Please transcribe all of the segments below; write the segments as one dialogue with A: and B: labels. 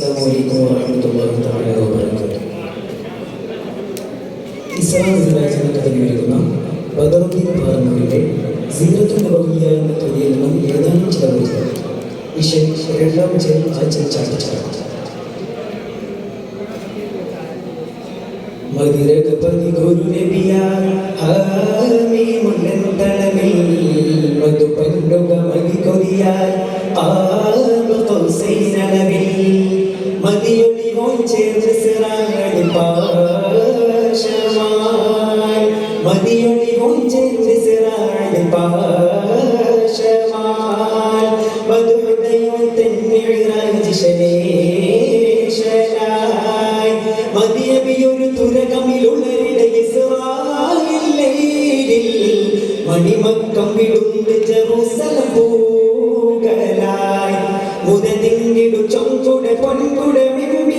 A: السلام عليكم ورحمة الله تعالى وبركاته ഇസ്ലാം രാജ്യം കഥകളിക്കുന്ന ബദറുദ്ദീൻ പാർന്നവരുടെ സീറത്തു നബവിയ എന്ന കൃതിയിൽ നിന്നും ഏതാനും ചില വരികൾ വിഷയം രണ്ടാം ജയം ആഴ്ച ചാട്ടിച്ചാണ് മധുരകപതി ഗുരു നബിയായ ഹാമി മുണ്ടൻ തണമിൽ മധു പണ്ടുക മതി കൊതിയായി ആബ് കൗസൈനളവിൽ മതിയൊടി മണിമക്കം വിടുണ്ട് ജെറൂസലം പൂകലായി മുതതിങ്ങിടു ചൊങ്കുട പൊൻകുട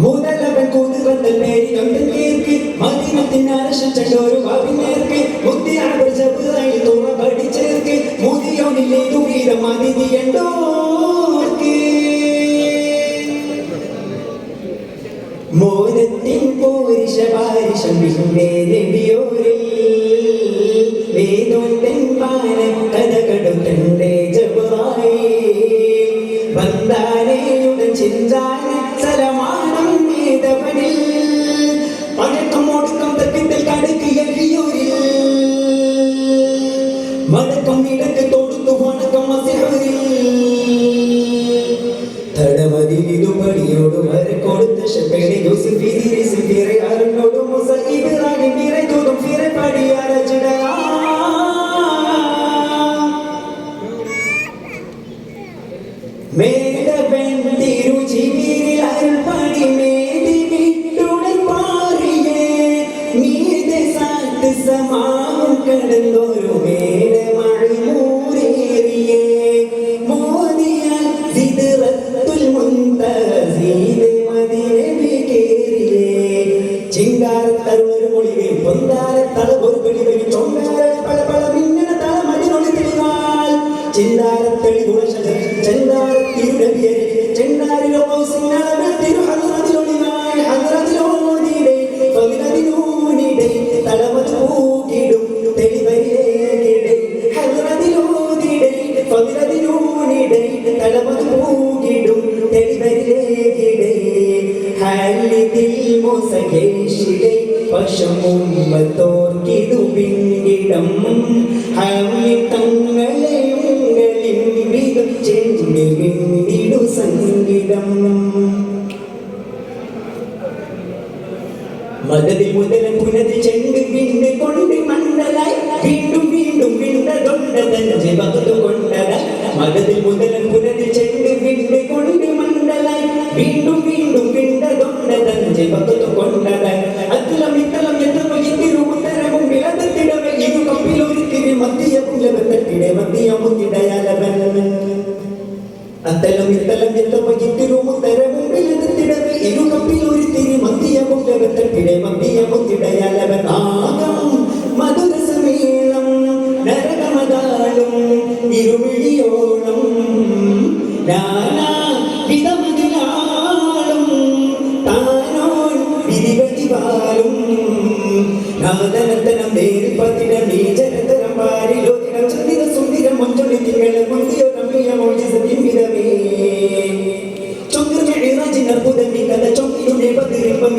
A: മൂന്നലവൻ കൂതുകണ്ടൽ പേരി കണ്ടൽ കേർക്ക് മദീനത്തിൻ അരശം ചെണ്ടോരു ഭാവിനേർക്ക് ബുദ്ധിയാണ് ജബുറായി തുറ പഠിച്ചേർക്ക് മുതിയോനില്ലേ ദുരീരം അതിഥിയണ്ടോർക്ക് മോനത്തിൻ പോരിശ പാരിശം വിഹുവേ മടക്കം ഇടയ്ക്ക് തൊടുത്തു വണക്കം മസിഹൂരിൽ തടമതിലിതു പടിയോട് വരെ കൊടുത്ത ഷെപ്പേടി യൂസുഫ് സാത്ത് സമാവും കടന്നൊരു മേടമഴി മൂരേറിയേ മോദിയാൽ സിദ്റത്തുൽ മുന്തസീലെ മദീനയിൽ കേറിയേ. ചിങ്കാരത്തരുളൊരു മൊഴിവേ പൊന്താര തല ഒരു പിടിവേ ചൊങ്കാര പല പല മിന്നണ തല മതിനൊളി തെളിവാൽ. ചിന്താരത്തെളി ഗുണശജ ചെന്താരത്തിരുനബിയെ ചെന്നാരിലോ സിംഗളവിൽ തിരു തെളിവരിലേകിടെ ഹദ്റത്തിലോടിടെ ഫദിലതിലൂനിടെ തലമത് പൂകിടും തെളിവരിലേകിടെ ഹാലിതിൽ മുസകേഷിടെ പശമുമ്മത്തോർക്കിതു പിന്നിടം. ഹാമി മദതി മുതൽ പുനത് ചെണ്ട് കൊണ്ട് മണ്ണലായി വീണ്ടും വീണ്ടും വിണ്ടതൊണ്ട തഞ്ചെ ഭക്തു കൊണ്ടലായി മദതിൽ മുതലൻ പുനത് ചെണ്ട് വിണ്ട് കൊണ്ട് മണ്ണലായി വീണ്ടും നാദനത്തനം നേരിപ്പത്തിനം നീചനത്തരം പാരിലോതിനം ചന്ദ്ര സുന്ദരം മഞ്ചൊളി തിങ്കള മുന്തിയോ രമ്യ മോചി സത്യമിതമേ ചൊങ്കുമിഴറാജിനർബുദമി കഥ ചൊങ്കിയുടെ പതിരിപ്പം